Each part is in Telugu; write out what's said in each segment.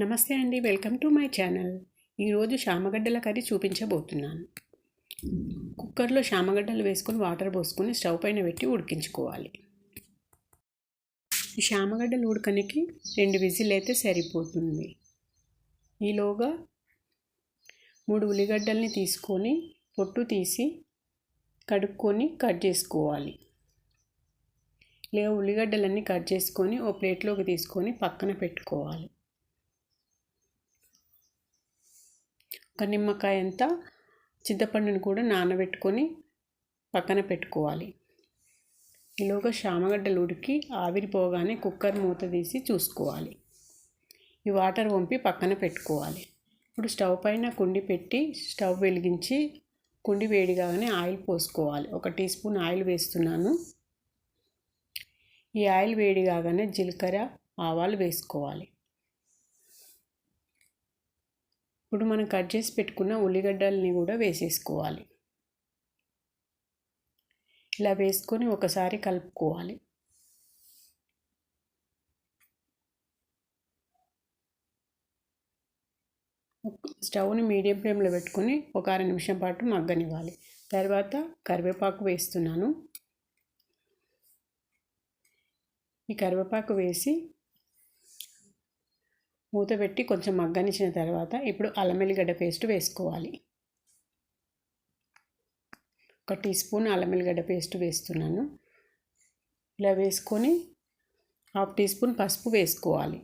నమస్తే అండి వెల్కమ్ టు మై ఛానల్. ఈరోజు శామగడ్డల కర్రీ చూపించబోతున్నాను. కుక్కర్లో శామగడ్డలు వేసుకొని వాటర్ పోసుకొని స్టవ్ పైన పెట్టి ఉడికించుకోవాలి. ఈ శామగడ్డలు ఉడకనికి రెండు విజిల్ అయితే సరిపోతుంది. ఈలోగా మూడు ఉల్లిగడ్డల్ని తీసుకొని పొట్టు తీసి కడుక్కొని కట్ చేసుకోవాలి. లేదా ఉల్లిగడ్డలన్నీ కట్ చేసుకొని ఓ ప్లేట్లోకి తీసుకొని పక్కన పెట్టుకోవాలి. ఒక నిమ్మకాయ అంతా చింతపండుని కూడా నానబెట్టుకొని పక్కన పెట్టుకోవాలి. ఈలోగా శామగడ్డలు ఉడికి ఆవిరిపోగానే కుక్కర్ మూత తీసి చూసుకోవాలి. ఈ వాటర్ వంపి పక్కన పెట్టుకోవాలి. ఇప్పుడు స్టవ్ పైన కుండి పెట్టి స్టవ్ వెలిగించి కుండి వేడి కాగానే ఆయిల్ పోసుకోవాలి. ఒక టీ స్పూన్ ఆయిల్ వేస్తున్నాను. ఈ ఆయిల్ వేడి కాగానే జీలకర్ర ఆవాలు వేసుకోవాలి. ఇప్పుడు మనం కట్ చేసి పెట్టుకున్న ఉల్లిగడ్డల్ని కూడా వేసేసుకోవాలి. ఇలా వేసుకొని ఒకసారి కలుపుకోవాలి. స్టవ్ని మీడియం ఫ్లేమ్లో పెట్టుకొని ఒక అర నిమిషం పాటు మగ్గనివ్వాలి. తర్వాత కరివేపాకు వేస్తున్నాను. ఈ కరివేపాకు వేసి మూత పెట్టి కొంచెం మగ్గనిచ్చిన తర్వాత ఇప్పుడు అల్లం వెల్లిగడ్డ పేస్ట్ వేసుకోవాలి. ఒక టీ స్పూన్ అల్లం వెల్లిగడ్డ పేస్ట్ వేస్తున్నాను. ఇలా వేసుకొని హాఫ్ టీ స్పూన్ పసుపు వేసుకోవాలి.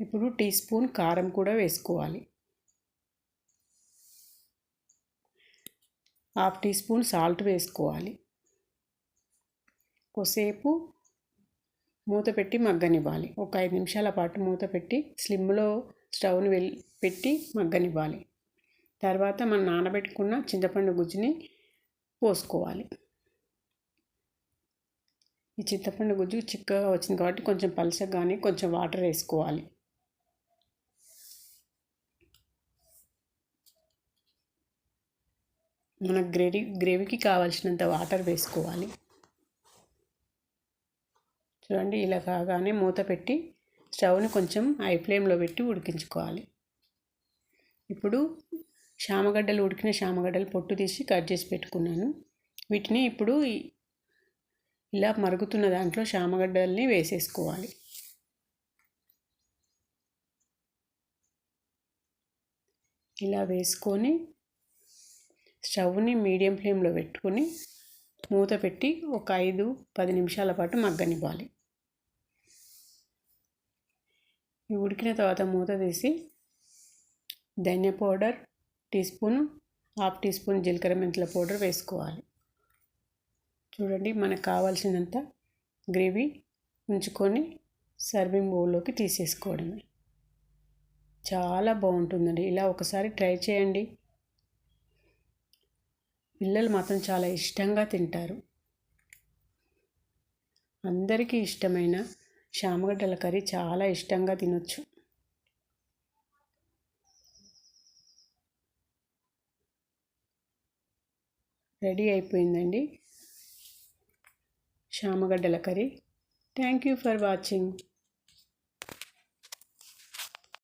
ఇప్పుడు టీ స్పూన్ కారం కూడా వేసుకోవాలి. హాఫ్ టీ స్పూన్ సాల్ట్ వేసుకోవాలి. కొసేపు మూత పెట్టి మగ్గనివ్వాలి. ఒక ఐదు నిమిషాల పాటు మూత పెట్టి స్లిమ్లో స్టవ్ని వెల్ పెట్టి మగ్గనివ్వాలి. తర్వాత మనం నానబెట్టుకున్న చింతపండు గుజ్జుని పోసుకోవాలి. ఈ చింతపండు గుజ్జు చిక్కగా వచ్చింది కాబట్టి కొంచెం పలసగానే కొంచెం వాటర్ వేసుకోవాలి. మన గ్రేవీ గ్రేవీకి కావాల్సినంత వాటర్ వేసుకోవాలి. చూడండి ఇలా కాగానే మూత పెట్టి స్టవ్ని కొంచెం హై ఫ్లేమ్లో పెట్టి ఉడికించుకోవాలి. ఇప్పుడు శామగడ్డలు ఉడికిన శామగడ్డలు పొట్టు తీసి కట్ చేసి పెట్టుకున్నాను. వీటిని ఇప్పుడు ఇలా మరుగుతున్న దాంట్లో శామగడ్డల్ని వేసేసుకోవాలి. ఇలా వేసుకొని స్టవ్ని మీడియం ఫ్లేమ్లో పెట్టుకొని మూత పెట్టి ఒక ఐదు పది నిమిషాల పాటు మగ్గనివ్వాలి. ఇవి ఉడికిన తర్వాత మూత తీసి ధనియా powder teaspoon half teaspoon జీలకర్ర మెంతుల పౌడర్ వేసుకోవాలి. చూడండి మనకు కావాల్సినంత గ్రేవీ ఉంచుకొని సర్వింగ్ బౌల్లోకి తీసేసుకోవడమే. చాలా బాగుంటుందండి. ఇలా ఒకసారి ట్రై చేయండి. పిల్లలు మాత్రం చాలా ఇష్టంగా తింటారు. అందరికీ ఇష్టమైన శామగడ్డల కర్రీ చాలా ఇష్టంగా తినొచ్చు. రెడీ అయిపోయిందండి శామగడ్డల curry. Thank you for watching.